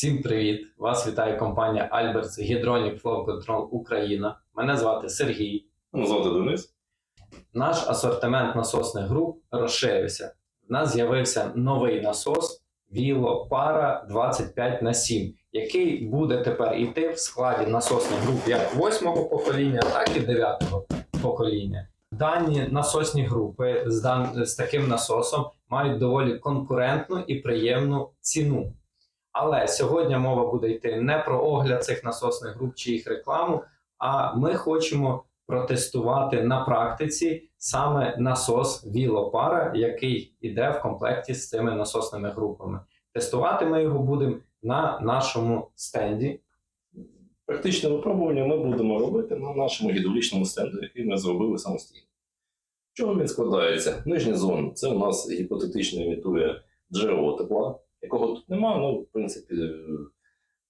Всім привіт! Вас вітає компанія Alberts Hydronic Flow Control Україна. Мене звати Сергій. Мене звати Денис. Наш асортимент насосних груп розширився. У нас з'явився новий насос Vilo Para 25 на 7, який буде тепер іти в складі насосних груп як 8-го покоління, так і 9 покоління. Дані насосні групи з, дан... з таким насосом мають доволі конкурентну і приємну ціну. Але сьогодні мова буде йти не про огляд цих насосних груп чи їх рекламу, а ми хочемо протестувати на практиці саме насос Вілопара, який йде в комплекті з цими насосними групами. Тестувати ми його будемо на нашому стенді. Практичне випробування ми будемо робити на нашому гідравлічному стенду, який ми зробили самостійно. Чого він складається? Нижня зона це у нас гіпотетично імітує джерело тепла, якого тут немає, ну, в принципі, е,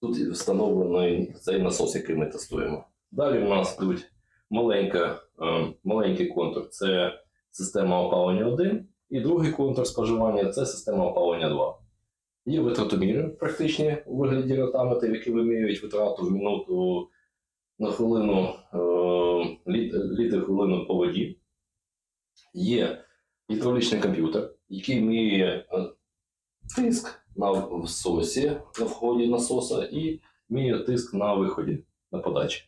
тут встановлений цей насос, який ми тестуємо. Далі у нас йдуть маленька, е, маленький контур це система опалення 1, і другий контур споживання це система опалення 2. Є витратоміри практичні у вигляді ротаметрів, які вимірюють витрату в минуту на хвилину е, літр хвилину по воді. Є гідравлічний комп'ютер, який міряє тиск на всосі на вході насоса і міряє тиск на виході на подачі.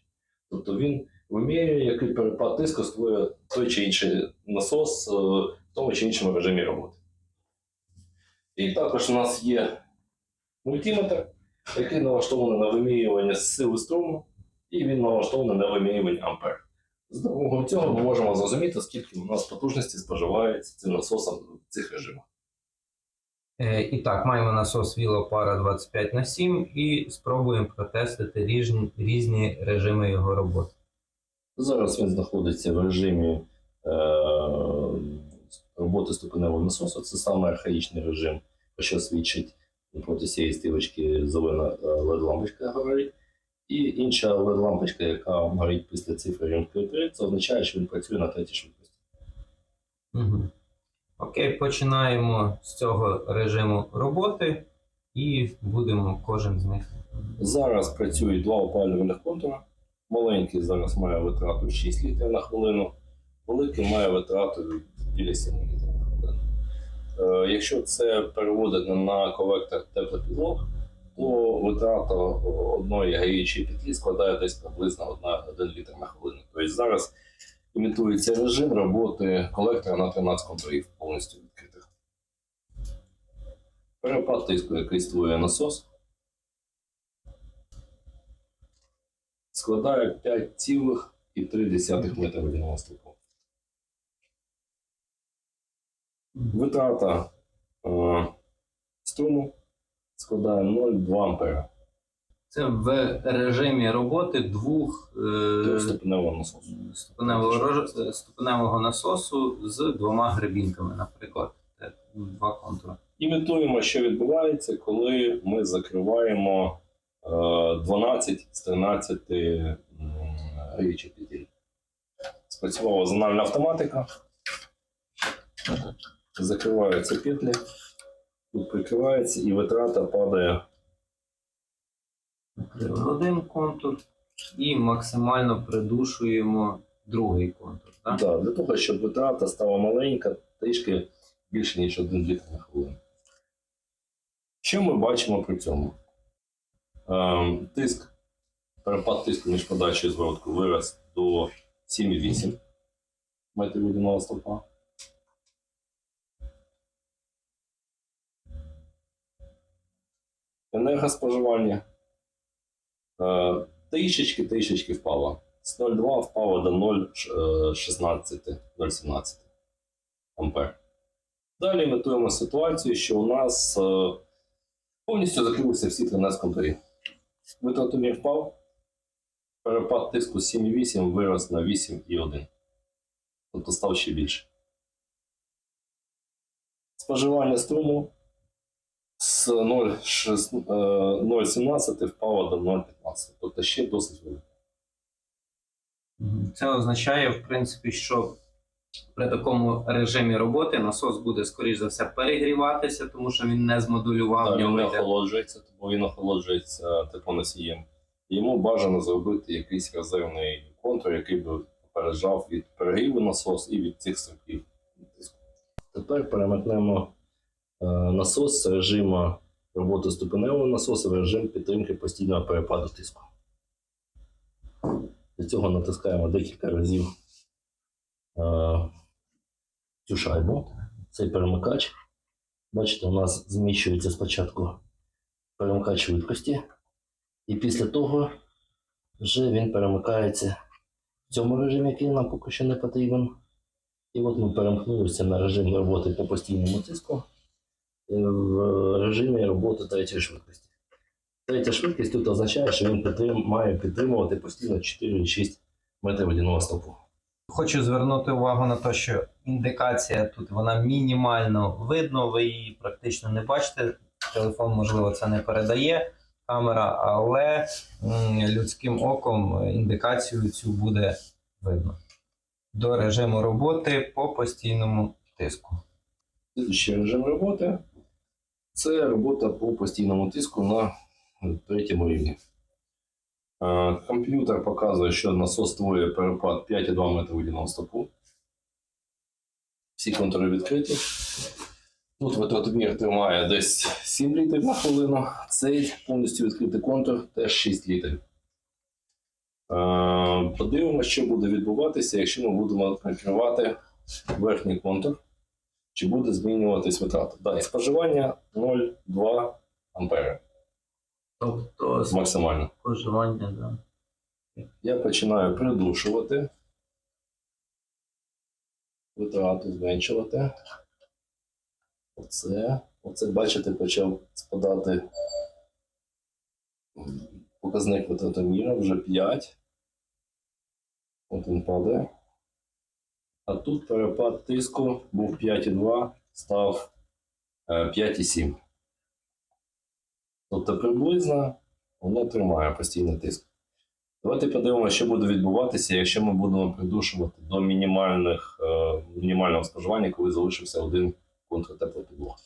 Тобто він вимірює, який перепад тиску створює той чи інший насос е, в тому чи іншому режимі роботи. І також у нас є мультиметр, який налаштований на вимірювання сили струму, і він налаштований на вимірювання ампер. З допомогою цього ми можемо зрозуміти, скільки у нас потужності споживається цим насосом в цих режимах. Е, І так, маємо насос Вілопара 25 на 7 і спробуємо протестити різні, різні режими його роботи. Зараз він знаходиться в режимі е, роботи ступеневого насосу. Це саме архаїчний режим, про що свідчить проти цієї стрілочки зелена е, LED-лампочка горить. І інша LED-лампочка, яка горить після цифри рівнки 3, це означає, що він працює на третій швидкості. Угу. Окей, починаємо з цього режиму роботи і будемо кожен з них. Зараз працюють два опалювальних контури. Маленький зараз має витрату 6 літрів на хвилину, великий має витрату біля 7 літрів на хвилину. Е, якщо це переводити на колектор теплопідлог, то витрата одної гарячої петлі складає десь приблизно 1 літр на хвилину. Тобто зараз імітується режим роботи колектора на 13 контурів повністю відкритих. Перепад тиску, який створює насос, складає 5,3 метра водяного стовпу. Витрата е, струму складає 0,2 ампера Це в режимі роботи двох е, ступеневого насосу. ступеневого, ступеневого насосу з двома гребінками, наприклад. Два контури. Імітуємо, що відбувається, коли ми закриваємо е, 12 з 13 м, гарячих петель. Спрацювала зональна автоматика. Закриваються петлі, тут прикривається і витрата падає один контур і максимально придушуємо другий контур. Так? Да, для того, щоб витрата стала маленька, трішки більше, ніж 1 літр на хвилину. Що ми бачимо при цьому? Ем, тиск, перепад тиску між подачею і звороткою вираз до 7,8 метрів водяного стовпа. Енергоспоживання трішечки трішечки впало. З 0,2 впало до 0,16, 0,17 ампер. Далі імітуємо ситуацію, що у нас е, повністю закрилися всі 13 контурі. Витратомір впав, перепад тиску 7,8 вирос на 8,1. Тобто став ще більше. Споживання струму з 0,6 е, 0,17 впало до 0,15. Тобто ще досить велике. Це означає, в принципі, що При такому режимі роботи насос буде, скоріш за все, перегріватися, тому що він не змодулював Так, він йде охолоджується, бо він охолоджується теплоносієм. І Йому бажано зробити якийсь резервний контур, який би попереджав від перегріву насос і від цих стрибків. Тепер перемкнемо е, насос з режиму роботи ступеневого насосу в режим підтримки постійного перепаду тиску. Для цього натискаємо декілька разів е, цю шайбу, цей перемикач. Бачите, у нас зміщується спочатку перемикач швидкості, і після того вже він перемикається в цьому режимі, який нам поки що не потрібен. І от ми перемкнулися на режим роботи по постійному тиску е, в режимі роботи третьої швидкості. Третя швидкість тут означає, що він підтрим- має підтримувати постійно 4,6 метрів водяного стопу. Хочу звернути увагу на те, що індикація тут вона мінімально видно, ви її практично не бачите. Телефон, можливо, це не передає камера, але людським оком індикацію цю буде видно. До режиму роботи по постійному тиску. Слідуючий режим роботи це робота по постійному тиску на третьому рівні. Е, Комп'ютер показує, що насос створює перепад 5,2 метра водяного стопу. Всі контури відкриті. Тут витратомір тримає десь 7 літрів на хвилину. Цей повністю відкритий контур теж 6 літрів. Е, Подивимося, що буде відбуватися, якщо ми будемо накривати верхній контур чи буде змінюватись витрата. Далі споживання 0,2 ампери Тобто максимально. споживання, да. Я починаю придушувати, витрату зменшувати. Оце, оце, бачите, почав спадати показник витратоміра вже 5. От він падає. А тут перепад тиску був 5,2, став е, 5,7. Тобто приблизно воно тримає постійний тиск. Давайте подивимося, що буде відбуватися, якщо ми будемо придушувати до мінімальних, е, мінімального споживання, коли залишився один контртеплопідлог.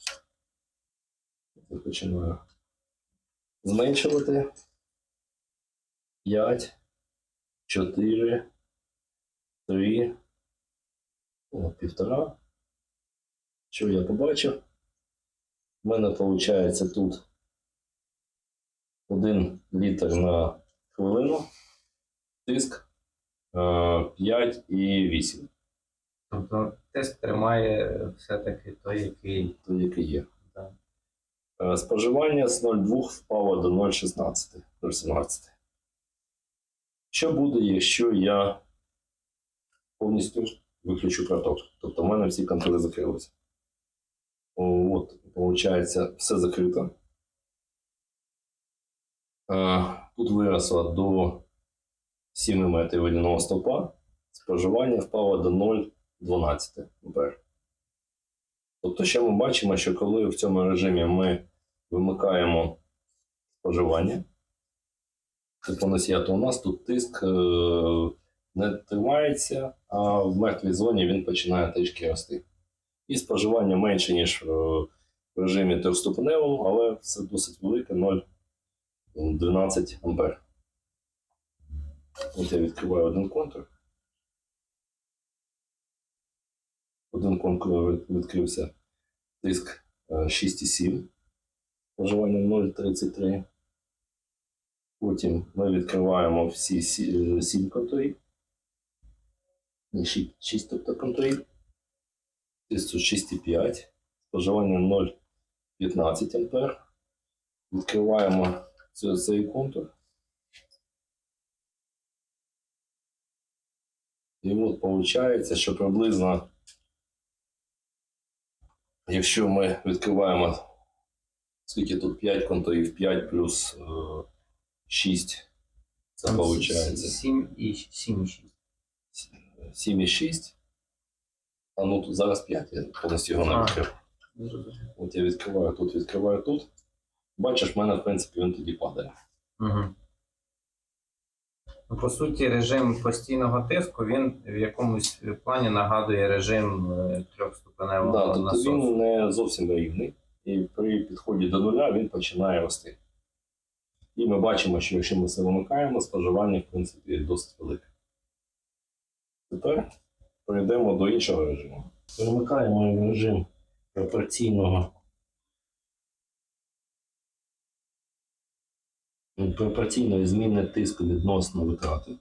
Починаю зменшувати. 5, 4, 3, о, півтора. Що я побачив? У мене виходить тут 1 літр на хвилину, тиск е, 5,8, Тобто тиск тримає все-таки той, який. то який є. Да. Е, Споживання з 0,2 впало до 0,16, 0,17. Що буде, якщо я повністю виключу карток? Тобто в мене всі контури закрилися. От, виходить, все закрито. Е, Тут виросло до 7 метрів водяного стовпа, споживання впало до 0,12 ампер. Тобто, що ми бачимо, що коли в цьому режимі ми вимикаємо споживання, теплоносія, то у нас тут тиск е, не тримається, а в мертвій зоні він починає трішки рости. І споживання менше, ніж в режимі трьохступеневому, але це досить велике 0,12 ампер. От я відкриваю один контур. Один контур відкрився тиск е, 6,7, споживання 0,33. Потім ми відкриваємо всі сі- е, 7 контурів. Ні, 6 тобто контурів. Тиск 6,5, споживання 0,15 ампер. Відкриваємо цей, цей контур. І от виходить, що приблизно, якщо ми відкриваємо, скільки тут 5 контурів, 5 плюс е, 6, це виходить 7 і 7 6. 7,6. А ну тут зараз 5, я повністю його не відкрив. От я відкриваю тут, відкриваю тут. Бачиш, в мене, в принципі, він тоді падає. Угу. Ну, По суті, режим постійного тиску він в якомусь плані нагадує режим е, трьохступеневого Да, тобто насосу. він не зовсім рівний, і при підході до нуля він починає рости. І ми бачимо, що якщо ми це вимикаємо, споживання, в принципі, досить велике. Тепер перейдемо до іншого режиму. Перемикаємо в режим пропорційного. Пропорційної зміни тиску відносно витрати.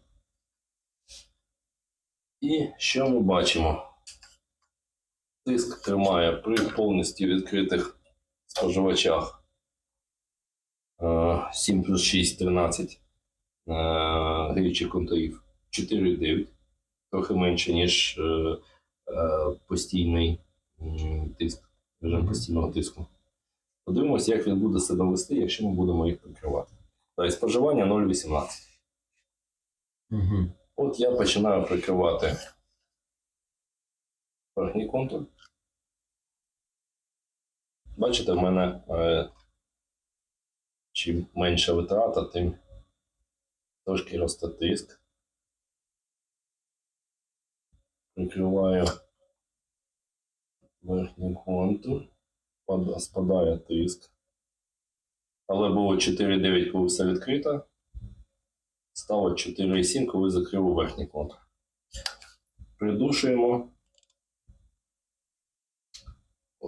І що ми бачимо? Тиск тримає при повністю відкритих споживачах е, 7 плюс 6 13 е, гріючих контурів 4,9, трохи менше, ніж е, е, постійний тиск, режим постійного тиску. Подивимося, як він буде себе вести, якщо ми будемо їх прикривати. Тобто споживання 0,18. Угу. От я починаю прикривати верхній контур. Бачите, в мене е, чим менша витрата, тим трошки росте тиск. Прикриваю верхній контур, спадає тиск. Але було 4,9, коли все відкрито. Стало 4,7, коли закрив верхній контур. Придушуємо е,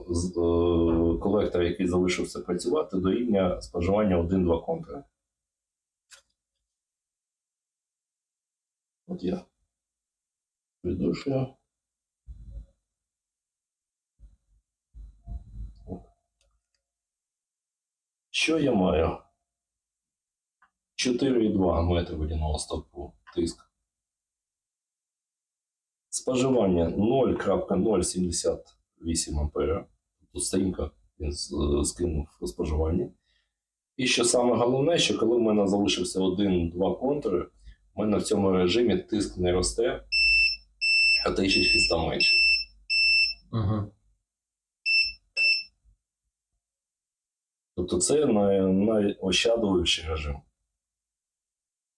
колектор, який залишився працювати, до рівня споживання 1-2 контури. От я придушую. Що я маю? 4,2 метри водяного стовпу тиск. Споживання 0,078 ампера. Тут стрімко він скинув споживання. І що саме головне, що коли в мене залишився один-два контури, в мене в цьому режимі тиск не росте, а трішечки став менше. Тобто це най- найощадливіший режим.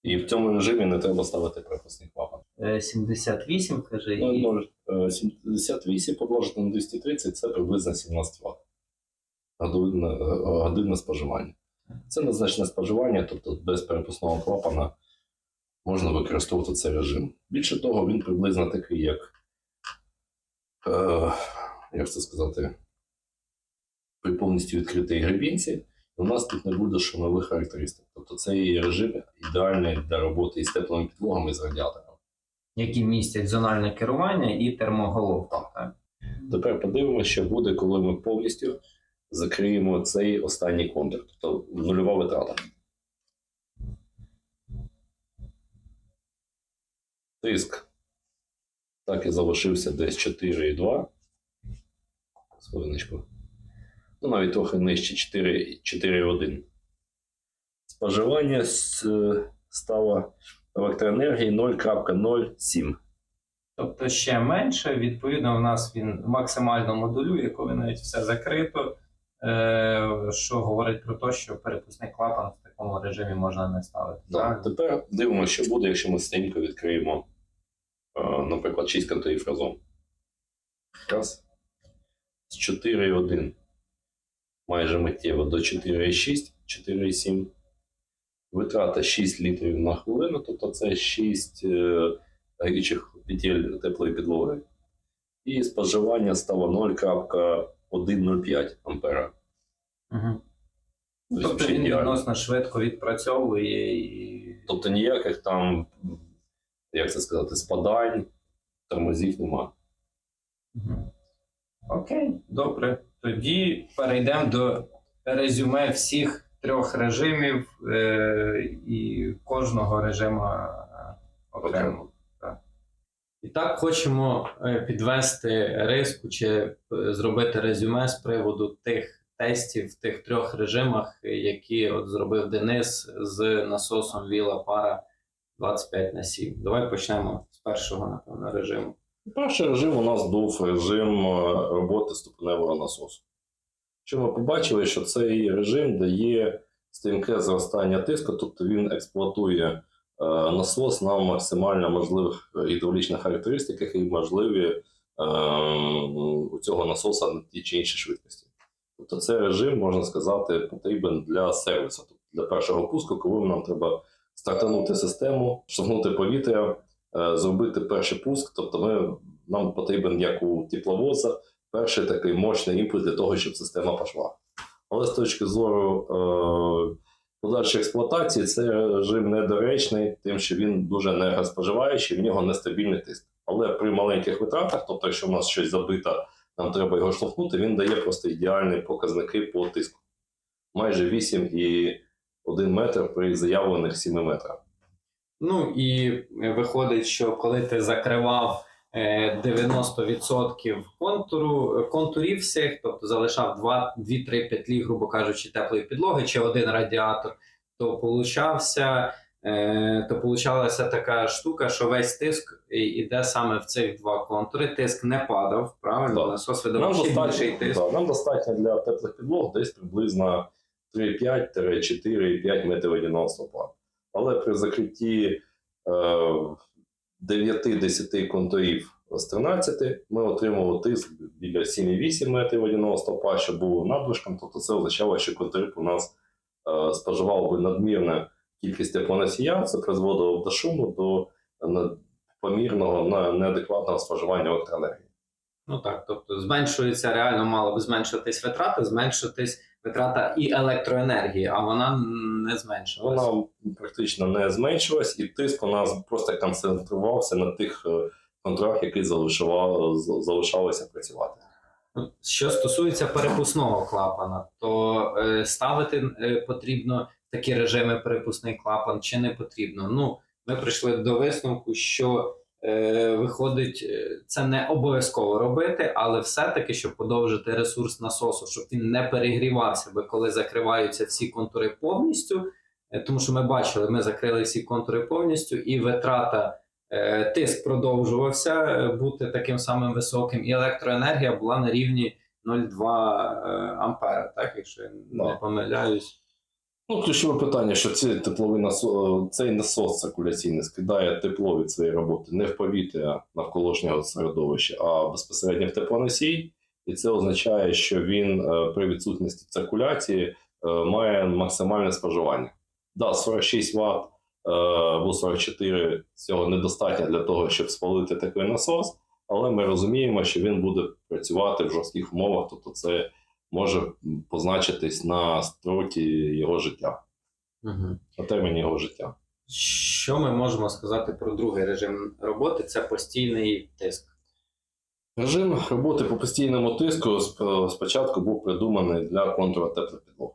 І в цьому режимі не треба ставити припасний клапан. 78, каже, Ну, і 0,78 помножити на 230 це приблизно 17 Вт. Е, годинне споживання. Це незначне споживання, тобто без перепускного клапана можна використовувати цей режим. Більше того, він приблизно такий, як, е, як це сказати, при повністю відкритій гребінці. У нас тут не буде шумових характеристик. Тобто цей режим ідеальний для роботи із теплими підлогами і з радіатором. які містять зональне керування і термоголовку. Так. Тепер подивимося, що буде, коли ми повністю закриємо цей останній контур, тобто нульова витрата. Тиск так і залишився десь 4,2. З хвилиночку. Ну, навіть трохи нижче 4,1. Споживання стало електроенергії 0,07. Тобто ще менше, відповідно, у нас він максимально модулює, коли навіть все закрито, е, що говорить про те, що перепускний клапан в такому режимі можна не ставити. Так, тепер дивимося, що буде, якщо ми стенько відкриємо, е, наприклад, 6 контурів разом. Раз. З 4,1 майже миттєво до 4,6, 4,7. Витрата 6 літрів на хвилину, тобто це 6 е, гарячих петель теплої підлоги. І споживання стало 0,105 ампера. Угу. Тобто Тобто він відносно швидко відпрацьовує і. Тобто ніяких там, як це сказати, спадань, тормозів нема. Окей, добре. Тоді перейдемо до резюме всіх трьох режимів е, і кожного режиму е, окремо. І так хочемо е, підвести риску чи е, зробити резюме з приводу тих тестів в тих трьох режимах, які от зробив Денис з насосом Віла Пара 25 на 7. Давай почнемо з першого, напевно, режиму. Перший режим у нас був режим е, роботи ступеневого насосу. Що ми побачили, що цей режим дає стрімке зростання тиску, тобто він експлуатує насос на максимально можливих гідравлічних характеристиках і можливі е, у цього насоса на ті чи інші швидкості. Тобто цей режим, можна сказати, потрібен для сервісу, тобто для першого пуску, коли нам треба стартанути систему, штовхнути повітря, е, зробити перший пуск. Тобто ми, нам потрібен, як у тепловоза, перший такий мощний імпульс для того, щоб система пішла. Але з точки зору е, подальшої експлуатації, цей режим недоречний, тим, що він дуже енергоспоживаючий, в нього нестабільний тиск. Але при маленьких витратах, тобто, якщо в нас щось забито, нам треба його штовхнути, він дає просто ідеальні показники по тиску. Майже 8,1 метр при заявлених 7 метрах. Ну і е, виходить, що коли ти закривав е, 90% контуру, контурів всіх, тобто залишав 2-3 петлі, грубо кажучи, теплої підлоги чи один радіатор, то получався. е, То получалася така штука, що весь тиск іде саме в цих два контури. Тиск не падав, правильно? Так. Насос Нам більший достатньо, тиск. да, нам достатньо для теплих підлог десь приблизно 3,5-4,5 метрів водяного стопа. Але при закритті е, 9-10 контурів з 13 ми отримали тиск біля 7,8 метрів водяного стопа, що було надлишком. Тобто це означало, що контур у нас е, споживав би надмірну кількість теплоносія, це призводило до шуму, до е, помірного неадекватного споживання електроенергії. Ну так, тобто зменшується реально мало би зменшуватись витрати, зменшуватись витрата і електроенергії, а вона не зменшилася. Вона практично не зменшилась, і тиск у нас просто концентрувався на тих е, контрах, які залишалися працювати. Що стосується перепускного клапана, то е, ставити е, потрібно такі режими перепускний клапан чи не потрібно. Ну, ми прийшли до висновку, що виходить, е, це не обов'язково робити, але все-таки, щоб подовжити ресурс насосу, щоб він не перегрівався, бо коли закриваються всі контури повністю, е, тому що ми бачили, ми закрили всі контури повністю, і витрата. е, Тиск продовжувався е, бути таким самим високим, і електроенергія була на рівні 0,2 е, ампера, так, якщо я не помиляюсь. Ну, ключове питання, що цей тепловий насос, цей насос циркуляційний скидає тепло від своєї роботи не в повітря навколишнього середовища, а безпосередньо в теплоносій. І це означає, що він е, при відсутності циркуляції е, має максимальне споживання. Да, 46 Вт або 44 цього недостатньо для того, щоб спалити такий насос, але ми розуміємо, що він буде працювати в жорстких умовах, тобто це може позначитись на строкі його життя, Угу. на терміні його життя. Що ми можемо сказати про другий режим роботи? Це постійний тиск. Режим роботи по постійному тиску спочатку був придуманий для контура теплих підлог.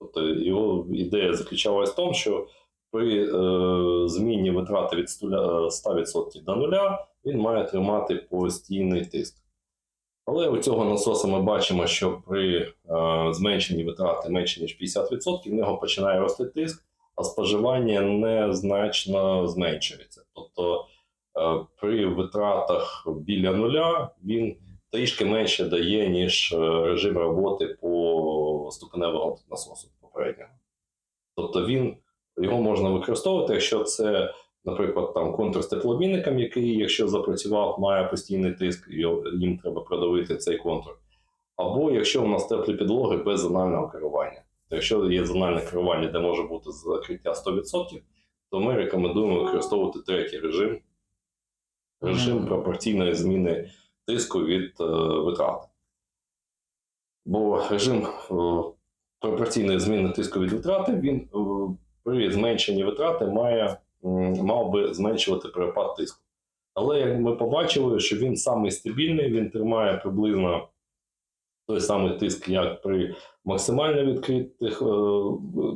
Тобто його ідея заключалась в тому, що при е, зміні витрати від 100% 100% до нуля він має тримати постійний тиск. Але у цього насоса ми бачимо, що при е, зменшенні витрати менше ніж 50%, в нього починає рости тиск, а споживання незначно зменшується. Тобто е, при витратах біля нуля він трішки менше дає, ніж е, режим роботи по ступеневого насосу попереднього. Тобто він, його можна використовувати, якщо це, наприклад, там контур з теплообмінником, який, якщо запрацював, має постійний тиск, і їм треба продавити цей контур. Або якщо у нас теплі підлоги без зонального керування. То якщо є зональне керування, де може бути закриття 100%, то ми рекомендуємо використовувати третій режим режим пропорційної зміни тиску від е, витрат. Бо режим е, пропорційної зміни тиску від витрати він е, при зменшенні витрати має, мав би зменшувати перепад тиску. Але як ми побачили, що він самий стабільний, він тримає приблизно той самий тиск, як при максимально відкритих, е,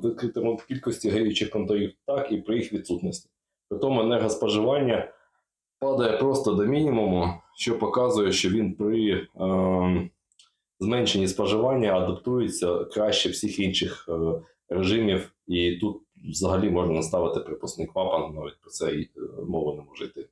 відкритому кількості гріючих контурів, так і при їх відсутності. При тому енергоспоживання падає просто до мінімуму, що показує, що він при е, зменшенні споживання адаптується краще всіх інших е, режимів, і тут взагалі можна наставити припускний клапан, навіть про це е, не може йти.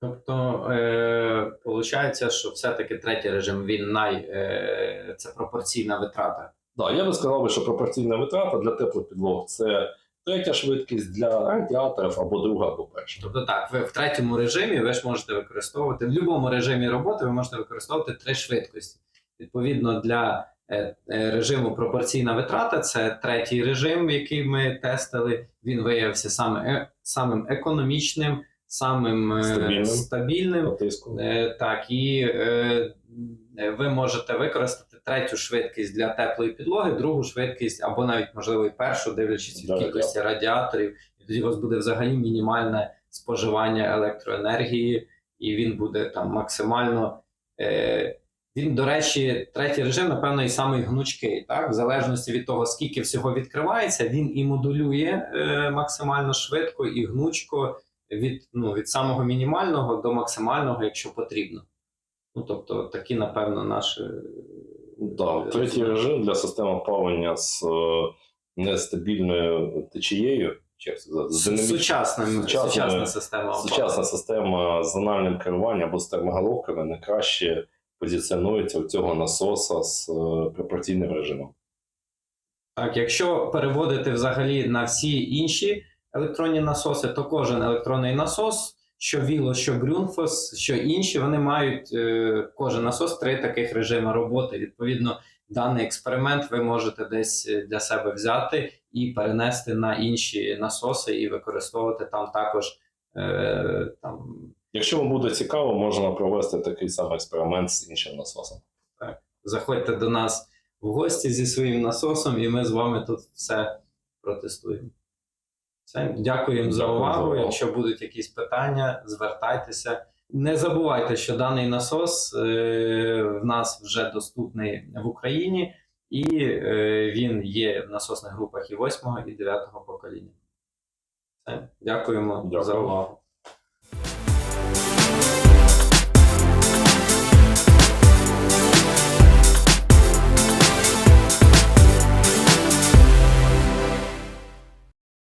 Тобто, е, виходить, що все-таки третій режим він най, е, це пропорційна витрата. Да, я би сказав, що пропорційна витрата для теплих підлог це Третя швидкість для радіаторів або друга, або перша. Тобто так, ви в третьому режимі ви ж можете використовувати в будь-якому режимі роботи ви можете використовувати три швидкості. Відповідно, для режиму пропорційна витрата це третій режим, який ми тестили. Він виявився саме, е, самим економічним, самим е, Стабільним. стабільним. Е, Так, і е, е, ви можете використати третю швидкість для теплої підлоги, другу швидкість, або навіть, можливо, і першу, дивлячись від Для кількості радіаторів. І тоді у вас буде взагалі мінімальне споживання електроенергії, і він буде там максимально. Е, він, до речі, третій режим, напевно, і самий гнучкий. Так? В залежності від того, скільки всього відкривається, він і модулює е, максимально швидко і гнучко від, ну, від самого мінімального до максимального, якщо потрібно. Ну, тобто, такі, напевно, наші. е, Да, третій режим для систем опалення з е, нестабільною течією. сучасними- сучасна система. Сучасна система з зональним керуванням або з термоголовками найкраще позиціонується у цього насоса з е, пропорційним режимом. Так, якщо переводити взагалі на всі інші електронні насоси, то кожен електронний насос, що Віло, що Грюнфос, що інші, вони мають е, кожен насос три таких режими роботи. Відповідно, даний експеримент ви можете десь е, для себе взяти і перенести на інші насоси і використовувати там також там, Якщо вам буде цікаво, можна провести такий самий експеримент з іншим насосом. заходьте до нас в гості зі своїм насосом, і ми з вами тут все протестуємо. Все, дякуємо за увагу. Якщо будуть якісь питання, звертайтеся. Не забувайте, що даний насос е, в нас вже доступний в Україні, і е, він є в насосних групах і 8, і 9 покоління. Все, дякуємо Дякую. за увагу.